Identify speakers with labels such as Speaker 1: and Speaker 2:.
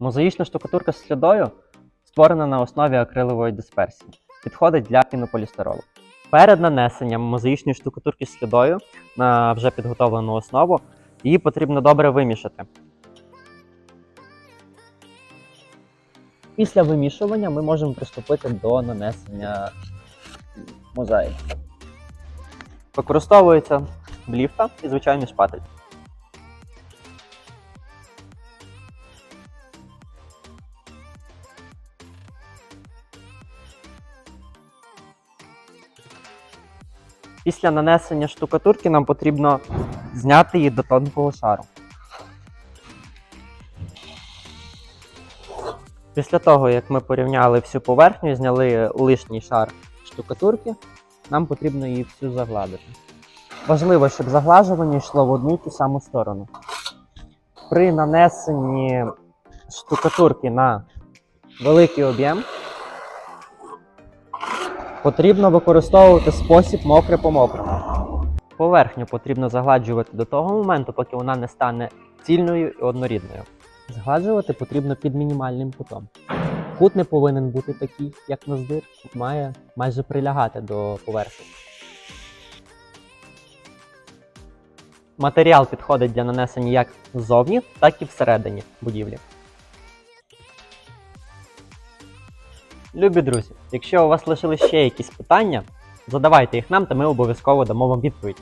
Speaker 1: Мозаїчна штукатурка з слідою створена на основі акрилової дисперсії. Підходить для пінополістиролу. Перед нанесенням мозаїчної штукатурки з слідою на вже підготовлену основу її потрібно добре вимішати. Після вимішування ми можемо приступити до нанесення мозаїки. Використовується бліфта і звичайний шпатель. Після нанесення штукатурки нам потрібно зняти її до тонкого шару. Після того, як ми порівняли всю поверхню і зняли лишній шар штукатурки, нам потрібно її всю загладити. Важливо, щоб заглажування йшло в одну й ту саму сторону. При нанесенні штукатурки на великий об'єм потрібно використовувати спосіб мокре по мокрому. Поверхню потрібно загладжувати до того моменту, поки вона не стане цільною і однорідною. Згладжувати потрібно під мінімальним кутом. Кут не повинен бути такий, як наздир, кут має майже прилягати до поверхні. Матеріал підходить для нанесення як ззовні, так і всередині будівлі. Любі друзі, якщо у вас лишились ще якісь питання, задавайте їх нам, та ми обов'язково дамо вам відповідь.